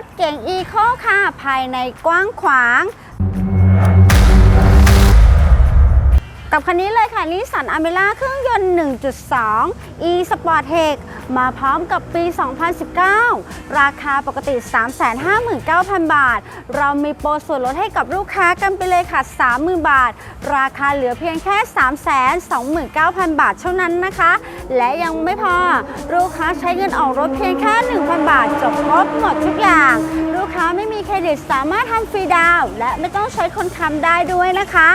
ถเก่งอีโคค่ะ ภายในกว้างขวาง กับคันนี้เลยค่ะนิสสันอเมล่าเครื่องยนต์ 1.2 e Sport Tech มาพร้อมกับปี 2019 ราคาปกติ 359,000 บาท เรามีโปรส่วนลดให้กับลูกค้ากันไปเลยค่ะ 30,000 บาท ราคาเหลือเพียงแค่ 329,000 บาทเท่านั้นนะคะ และยังไม่พอ ลูกค้าใช้เงินออกรถเพียงแค่ 1,000 บาท จบครบหมดทุกอย่าง ลูกค้าไม่มีเครดิตสามารถทำฟรีดาวน์และไม่ต้องใช้คนค้ำได้ด้วยนะคะ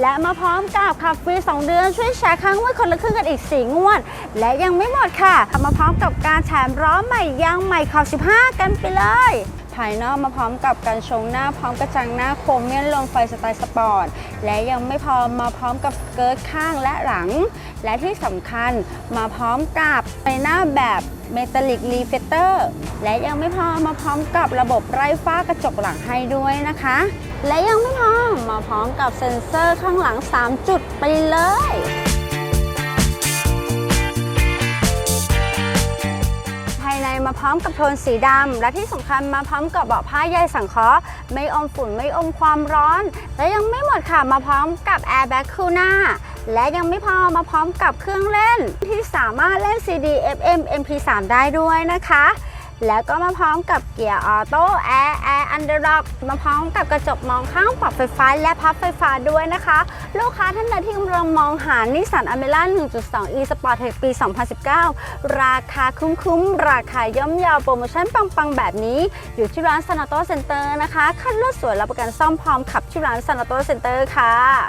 และมาพร้อมกับขับฟรี 2 เดือนช่วยแชร์ค้างไว้คนละครึ่งกันอีก 4 งวด และยังไม่หมดค่ะ มาพร้อมกับการแถมล้อใหม่ยางใหม่ขอบ 15 กันไปเลย ภายนอกมาพร้อมกับการชงหน้าพร้อมกระจังหน้าโครเมียนลงไฟสไตล์สปอร์ต และยังไม่พอมาพร้อมกับสเกิร์ตข้างและหลัง และที่สำคัญมาพร้อมกับไฟหน้าแบบเมทัลลิกรีเฟเตอร์และยังไม่พอมาพร้อมกับระบบไร้ฟ้ากระจกหลังให้ด้วยนะคะ และยังไม่พอมาพร้อมกับเซ็นเซอร์ข้างหลัง 3 จุดไปเลย พร้อมกับโทนสีดำและที่สำคัญมาพร้อมกับเบาะผ้าใยสังเคราะห์ไม่อมฝุ่นไม่อมความร้อน และยังไม่หมดค่ะมาพร้อมกับแอร์แบ็กคูหน้าและยังไม่พอมาพร้อมกับเครื่องเล่น ที่สามารถเล่น CD FM MP3 ได้ด้วยนะคะ แล้วก็มาพร้อมกับเกียร์ออโต้แอร์แอร์ อันเดอร์ด็อกมาพร้อมกับกระจกมองข้างปรับไฟฟ้าและพับไฟฟ้าด้วยนะคะ ลูกค้าท่านใดที่กำลังมองหานิสสันอเมร่า1.2 e Sport Tech ปี 2019 ราคาคุ้มๆ ราคาย่อมเยาวโปรโมชั่นปังๆ แบบนี้ อยู่ที่ร้านซานาโตเซ็นเตอร์นะคะ คันรถสวยรับประกันซ่อมพร้อมขับที่ร้านซานาโตเซ็นเตอร์ค่ะ